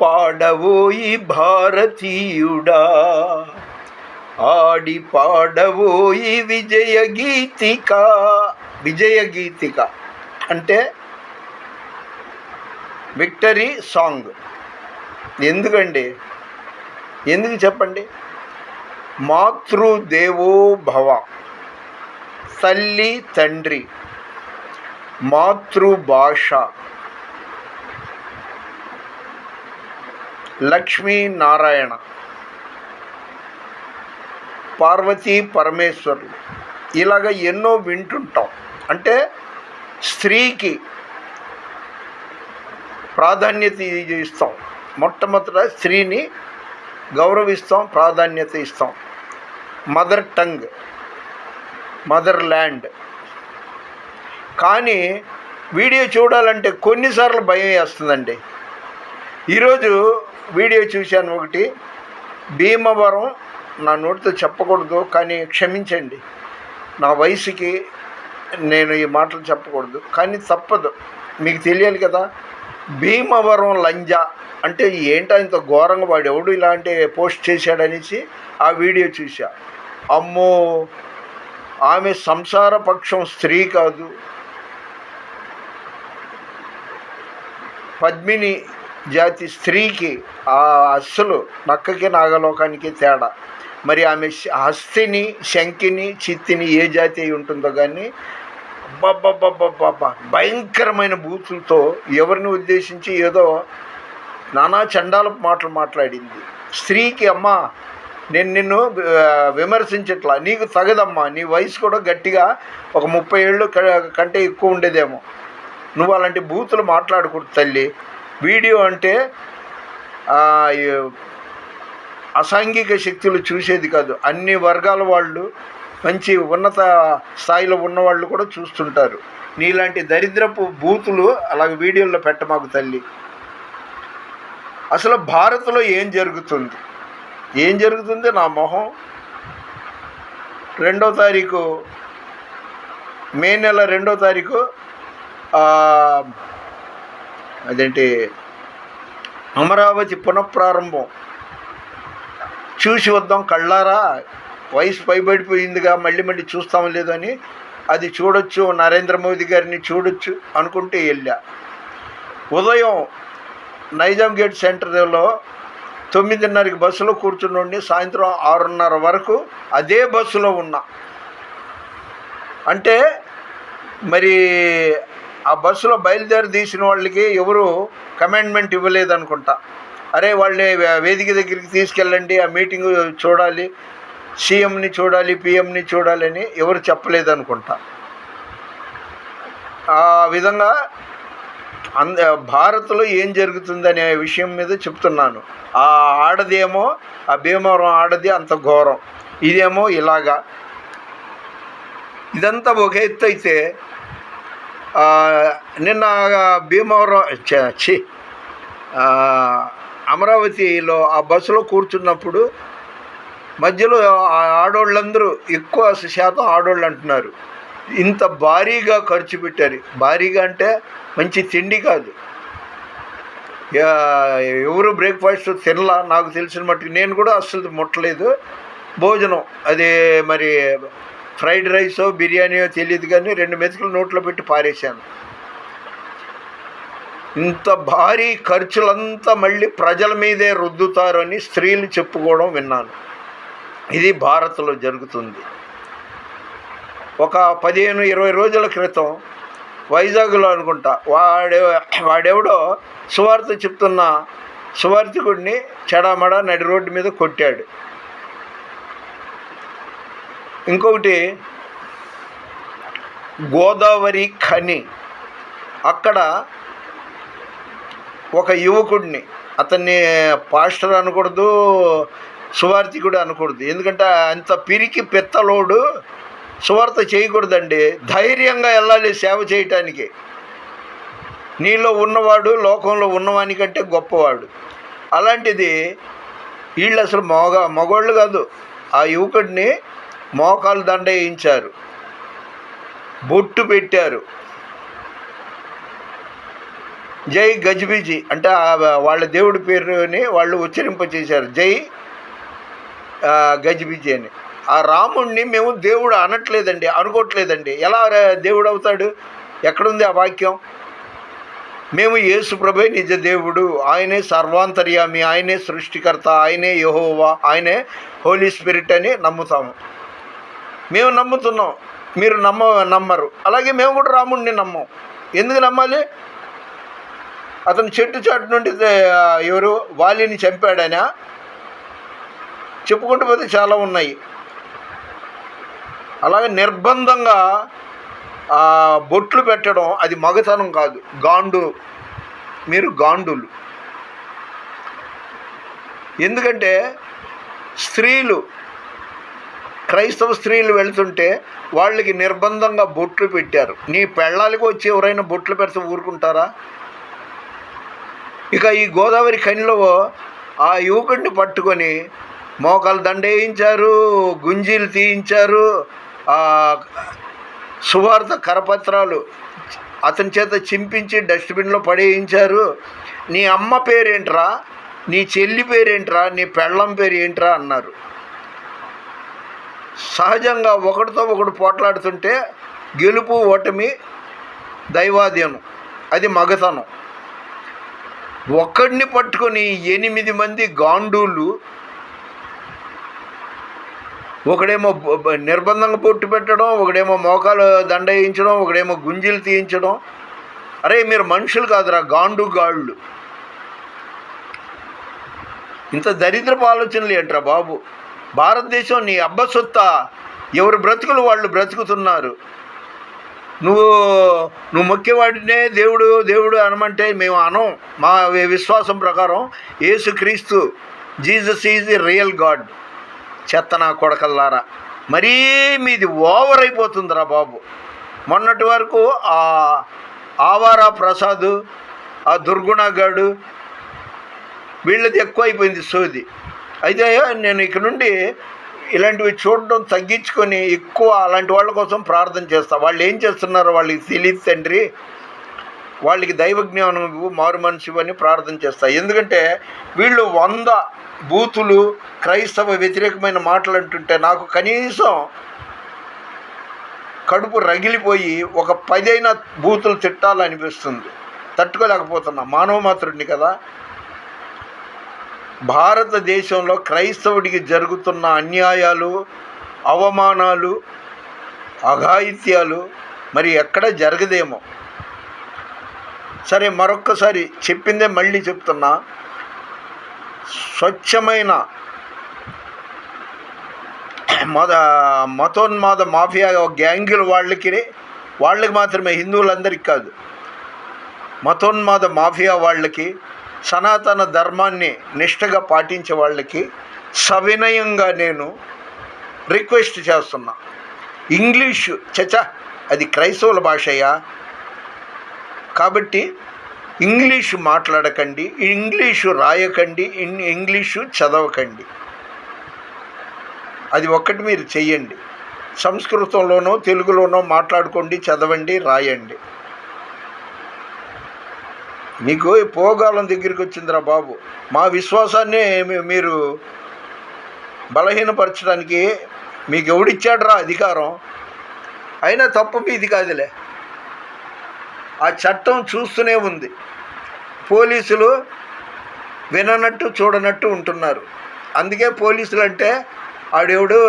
పాడవోయి భారతీయుడా. ఆడి పాడవోయి విజయ గీతిక. విజయ గీతిక అంటే victory song. ఎందుకండి? ఎందుకు చెప్పండి? మాతృదేవో భవ తల్లి తండ్రి మాతృభాష. లక్ష్మీనారాయణ పార్వతీ పరమేశ్వరులు. ఇలాగ ఎన్నో వింటుంటాం. అంటే స్త్రీకి ప్రాధాన్యత ఇస్తాం. మొట్టమొదట స్త్రీని గౌరవిస్తాం ప్రాధాన్యత ఇస్తాం. Mother tongue motherland. కానీ వీడియో చూడాలంటే కొన్నిసార్లు భయం వేస్తుందండి. ఈరోజు వీడియో చూశాను ఒకటి. భీమవరం నా నోటితో చెప్పకూడదు కానీ క్షమించండి. నా వయసుకి నేను ఈ మాటలు చెప్పకూడదు కానీ తప్పదు. మీకు తెలియాలి కదా భీమవరం లంజ అంటే ఏంటో ఇంత ఘోరంగా వాడు ఎవడు ఇలాంటి పోస్ట్ చేశాడనేసి ఆ వీడియో చూశా. అమ్మో! ఆమె సంసార పక్షం స్త్రీ కాదు. పద్మిని జాతి స్త్రీకి ఆ అస్సలు నక్కకి నాగలోకానికి తేడా. మరి ఆమె హస్తిని శంకిని చిత్తిని ఏ జాతి అయి ఉంటుందో కానీ అబ్బబ్బబ్బబ్బబ్బా భయంకరమైన బూతులతో ఎవరిని ఉద్దేశించి ఏదో నానా చండాల మాటలు మాట్లాడింది. స్త్రీకి అమ్మ నేను నిన్ను విమర్శించట్లా నీకు తగదమ్మా నీ వయసు కూడా గట్టిగా ఒక ముప్పై ఏళ్ళు క- కంటే ఎక్కువ ఉండేదేమో. నువ్వు అలాంటి బూతులు మాట్లాడకూడదు తల్లి. వీడియో అంటే అసాంఘిక శక్తులు చూసేది కాదు. అన్ని వర్గాల వాళ్ళు మంచి ఉన్నత స్థాయిలో ఉన్నవాళ్ళు కూడా చూస్తుంటారు. నీలాంటి దరిద్రపు బూతులు అలాగ వీడియోల్లో పెట్టమాకు తల్లి. అసలు భారత్లో ఏం జరుగుతుంది? ఏం జరుగుతుంది? నా మొహం. రెండో తారీఖు మే నెల రెండో తారీఖు అదేంటి? అమరావతి పునఃప్రారంభం. చూసి వద్దాం కళ్ళారా? వయసు పైబడిపోయిందిగా మళ్ళీ మళ్ళీ చూస్తాం లేదని అది చూడొచ్చు నరేంద్ర మోదీ గారిని చూడొచ్చు అనుకుంటే వెళ్ళా. ఉదయం నైజాం గేట్ సెంటర్లో తొమ్మిదిన్నరకి బస్సులో కూర్చుని సాయంత్రం ఆరున్నర వరకు అదే బస్సులో ఉన్నా. అంటే మరి ఆ బస్సులో బయలుదేరి తీసిన వాళ్ళకి ఎవరు కమెండ్మెంట్ ఇవ్వలేదనుకుంటా. అరే వాళ్ళని వేదిక దగ్గరికి తీసుకెళ్ళండి ఆ మీటింగ్ చూడాలి సీఎంని చూడాలి పిఎంని చూడాలని ఎవరు చెప్పలేదనుకుంటా. ఆ విధంగా అంద భారత్లో ఏం జరుగుతుందనే విషయం మీద చెప్తున్నాను. ఆ ఆడదేమో ఆ భీమవరం ఆడది అంత ఘోరం. ఇదేమో ఇలాగా. ఇదంతా ఒక ఎత్తు అయితే నిన్న భీమవరం చి అమరావతిలో ఆ బస్సులో కూర్చున్నప్పుడు మధ్యలో ఆ ఆడోళ్ళందరూ ఎక్కువ శాతం ఆడోళ్ళు అంటున్నారు. ఇంత భారీగా ఖర్చు పెట్టారు. భారీగా అంటే మంచి తిండి కాదు. ఎవరు బ్రేక్ఫాస్ట్ తినలా? నాకు తెలిసిన మట్టుకు నేను కూడా అస్సలు ముట్టలేదు. భోజనం అది మరి ఫ్రైడ్ రైసో బిర్యానీయో తెలియదు కానీ రెండు మెతుకులు నోట్లో పెట్టి పారేశాను. ఇంత భారీ ఖర్చులంతా మళ్ళీ ప్రజల మీదే రుద్దుతారని స్త్రీలు చెప్పుకోవడం విన్నాను. ఇది భారత్లో జరుగుతుంది. ఒక పదిహేను ఇరవై రోజుల క్రితం వైజాగ్లో అనుకుంటా వాడే వాడెవడో సువార్త చెప్తున్న సువార్థికుడిని చెడామడా నడి రోడ్డు మీద కొట్టాడు. ఇంకొకటి గోదావరి ఖని. అక్కడ ఒక యువకుడిని అతన్ని పాస్టర్ అనకూడదు సువార్థికుడు అనకూడదు. ఎందుకంటే అంత పిరికి పెత్తలోడు సువార్త చేయకూడదండి. ధైర్యంగా వెళ్ళాలి సేవ చేయటానికి. నీలో ఉన్నవాడు లోకంలో ఉన్నవానికంటే గొప్పవాడు. అలాంటిది వీళ్ళు అసలు మగ మగవాళ్ళు కాదు. ఆ యువకుడిని మోకాలు దండ వేయించారు బొట్టు పెట్టారు. జై గజిబిజి అంటే వాళ్ళ దేవుడి పేరుని వాళ్ళు ఉచ్చరింపచేశారు. జై ఆ, అని. ఆ రాముణ్ణి మేము దేవుడు అనట్లేదండి అనుకోవట్లేదండి. ఎలా దేవుడు అవుతాడు? ఎక్కడుంది ఆ వాక్యం? మేము యేసుప్రభే నిజ దేవుడు ఆయనే సర్వాంతర్యామి ఆయనే సృష్టికర్త ఆయనే యహోవా ఆయనే హోలీ స్పిరిట్ అని నమ్ముతాము. మేము నమ్ముతున్నాం. మీరు నమ్మ నమ్మరు. అలాగే మేము కూడా రాముడిని నమ్మం. ఎందుకు నమ్మాలి? అతను చెట్టు చాటు నుండి ఎవరు? వాలిని చంపాడనా? చెప్పుకుంటూ పోతే చాలా ఉన్నాయి. అలాగే నిర్బంధంగా బొట్లు పెట్టడం అది మగతనం కాదు. గాండు మీరు గాండులు. ఎందుకంటే స్త్రీలు క్రైస్తవ స్త్రీలు వెళ్తుంటే వాళ్ళకి నిర్బంధంగా బొట్లు పెట్టారు. నీ పెళ్ళాలకు వచ్చి ఎవరైనా బొట్లు పెడితే ఊరుకుంటారా? ఇక ఈ గోదావరి కనిలో ఆ యువకుడిని పట్టుకొని మోకాలు దండేయించారు గుంజీలు తీయించారు ఆ సువార్త కరపత్రాలు అతని చేత చింపించి డస్ట్బిన్లో పడేయించారు. నీ అమ్మ పేరేంట్రా? నీ చెల్లి పేరేంట్రా? నీ పెళ్ళం పేరు ఏంట్రా అన్నారు. సహజంగా ఒకటితో ఒకడు పోట్లాడుతుంటే గెలుపు ఓటమి దైవాధీనం. అది మగతనం. ఒక్కడిని పట్టుకొని ఎనిమిది మంది గాండూలు ఒకడేమో నిర్బంధంగా పొట్టు పెట్టడం ఒకడేమో మోకాలు దండ వేయించడం ఒకడేమో గుంజీలు తీయించడం. అరే మీరు మనుషులు కాదురా గాండు గాళ్ళు. ఇంత దరిద్రపు ఆలోచనలు ఏంట్రా బాబు? భారతదేశం నీ అబ్బ సొత్త. బ్రతుకులు వాళ్ళు బ్రతుకుతున్నారు. నువ్వు నువ్వు మొక్కేవాడినే దేవుడు దేవుడు అనమంటే మేము అనం మా విశ్వాసం ప్రకారం యేసుక్రీస్తు Jesus is the real God. చెత్త నా కొడకల్లారా. మరీ మీది ఓవర్ అయిపోతుందిరా బాబు. మొన్నటి వరకు ఆ ఆవారా ప్రసాద్ ఆ దుర్గుణగాడు వీళ్ళది ఎక్కువ అయిపోయింది సోది. అయితే నేను ఇక నుండి ఇలాంటివి చూడడం తగ్గించుకొని ఎక్కువ అలాంటి వాళ్ళ కోసం ప్రార్థన చేస్తా. వాళ్ళు ఏం చేస్తున్నారో వాళ్ళకి తెలియదు తండ్రి. వాళ్ళకి దైవజ్ఞానం ఇవ్వు, మారు మనిషి అని ప్రార్థన చేస్తాను ఎందుకంటే వీళ్ళు వంద బూతులు క్రైస్తవ వ్యతిరేకమైన మాటలు అంటుంటే నాకు కనీసం కడుపు రగిలిపోయి ఒక పదైన బూతులు తిట్టాలనిపిస్తుంది. తట్టుకోలేకపోతున్నా. మానవ మాత్రుడిని కదా. భారతదేశంలో క్రైస్తవుడికి జరుగుతున్న అన్యాయాలు అవమానాలు అఘాయిత్యాలు మరి ఎక్కడ జరగదేమో. సరే మరొక్కసారి చెప్పిందే మళ్ళీ చెప్తున్నా. స్వచ్ఛమైన మత మతోన్మాద మాఫియా గ్యాంగుల వాళ్ళకి వాళ్ళకి మాత్రమే హిందువులందరికీ కాదు. మతోన్మాద మాఫియా వాళ్ళకి సనాతన ధర్మాన్ని నిష్ఠగా పాటించే వాళ్ళకి సవినయంగా నేను రిక్వెస్ట్ చేస్తున్నా. ఇంగ్లీషు చచ అది క్రైస్తవుల భాషయా? కాబట్టి ఇంగ్లీషు మాట్లాడకండి ఇంగ్లీషు రాయకండి ఇన్- ఇంగ్లీషు చదవకండి. అది ఒక్కటి మీరు చెయ్యండి. సంస్కృతంలోనో తెలుగులోనో మాట్లాడుకోండి చదవండి రాయండి. మీకు పోగాలం దగ్గరికి వచ్చిందిరా బాబు. మా విశ్వాసాన్ని మీరు బలహీనపరచడానికి మీకు ఎవడిచ్చాడురా అధికారం? అయినా తప్పు మీది కాదులే. ఆ చట్టం చూస్తూనే ఉంది. పోలీసులు విననట్టు చూడనట్టు ఉంటున్నారు. అందుకే పోలీసులు అంటే ఆడెవడు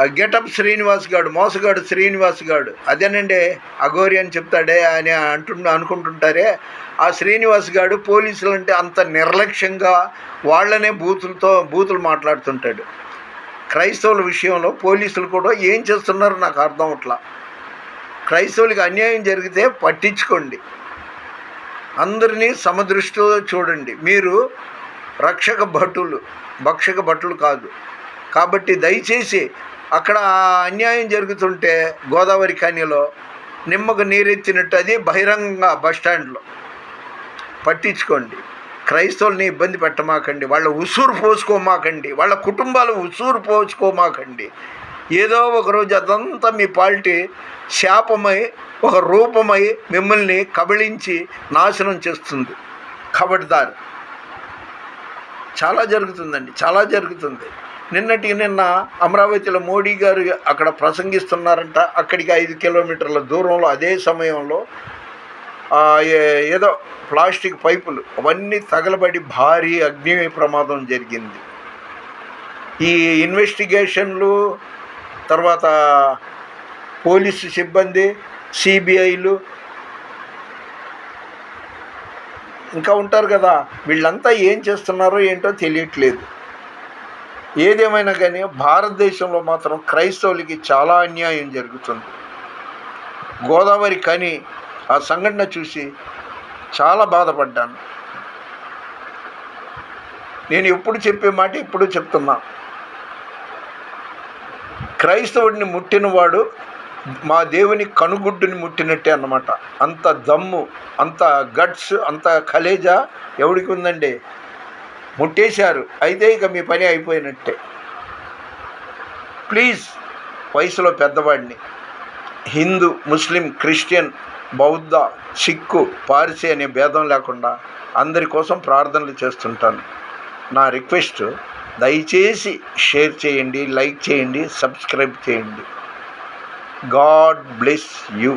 గెటప్ శ్రీనివాస్ గాడు మోసగాడు శ్రీనివాస్ గాడు. అదేనండి అఘోరి అని చెప్తాడే అని అంటు అనుకుంటుంటారే. ఆ శ్రీనివాస్ గాడు పోలీసులు అంటే అంత నిర్లక్ష్యంగా వాళ్ళనే బూతులతో బూతులు మాట్లాడుతుంటాడు. క్రైస్తవుల విషయంలో పోలీసులు కూడా ఏం చేస్తున్నారో నాకు అర్థం అట్లా క్రైస్తవులకి అన్యాయం జరిగితే పట్టించుకోండి. అందరినీ సమదృష్టితో చూడండి. మీరు రక్షక భటులు భక్షక భటులు కాదు. కాబట్టి దయచేసి అక్కడ అన్యాయం జరుగుతుంటే గోదావరి ఖనిలో నిమ్మకు నీరెత్తినట్టు అది బహిరంగ బస్ స్టాండ్లో. పట్టించుకోండి. క్రైస్తవుల్ని ఇబ్బంది పెట్టమాకండి. వాళ్ళ ఉసూరు పోసుకోమాకండి. వాళ్ళ కుటుంబాలు ఉసూరు పోసుకోమాకండి. ఏదో ఒక రోజు అదంతా మీ పాలిటీ శాపమై ఒక రూపమై మిమ్మల్ని కబళించి నాశనం చేస్తుంది. కబడ్దారు. చాలా జరుగుతుందండి. చాలా జరుగుతుంది. నిన్నటికి నిన్న అమరావతిలో మోడీ గారు అక్కడ ప్రసంగిస్తున్నారంట. అక్కడికి ఐదు కిలోమీటర్ల దూరంలో అదే సమయంలో ఏదో ప్లాస్టిక్ పైపులు అవన్నీ తగలబడి భారీ అగ్ని ప్రమాదం జరిగింది. ఈ ఇన్వెస్టిగేషన్లు తర్వాత పోలీసు సిబ్బంది సిబిఐలు ఇంకా ఉంటారు కదా. వీళ్ళంతా ఏం చేస్తున్నారో ఏంటో తెలియట్లేదు. ఏదేమైనా కానీ భారతదేశంలో మాత్రం క్రైస్తవులకి చాలా అన్యాయం జరుగుతుంది. గోదావరి కని ఆ సంఘటన చూసి చాలా బాధపడ్డాను. నేను ఎప్పుడు చెప్పే మాట ఇప్పుడు చెప్తున్నా. క్రైస్తవుడిని ముట్టినవాడు మా దేవుని కనుగుడ్డుని ముట్టినట్టే అన్నమాట. అంత దమ్ము అంత గట్స్ అంత కలేజా ఎవడికి ఉందండి? ముట్టేశారు. అయితే ఇక మీ పని అయిపోయినట్టే. ప్లీజ్ వయసులో పెద్దవాడిని. హిందూ ముస్లిం క్రిస్టియన్ బౌద్ధ సిక్కు పార్సీ అనే భేదం లేకుండా అందరి కోసం ప్రార్థనలు చేస్తుంటాను. నా రిక్వెస్ట్ దయచేసి షేర్ చేయండి లైక్ చేయండి సబ్స్క్రైబ్ చేయండి. God bless you.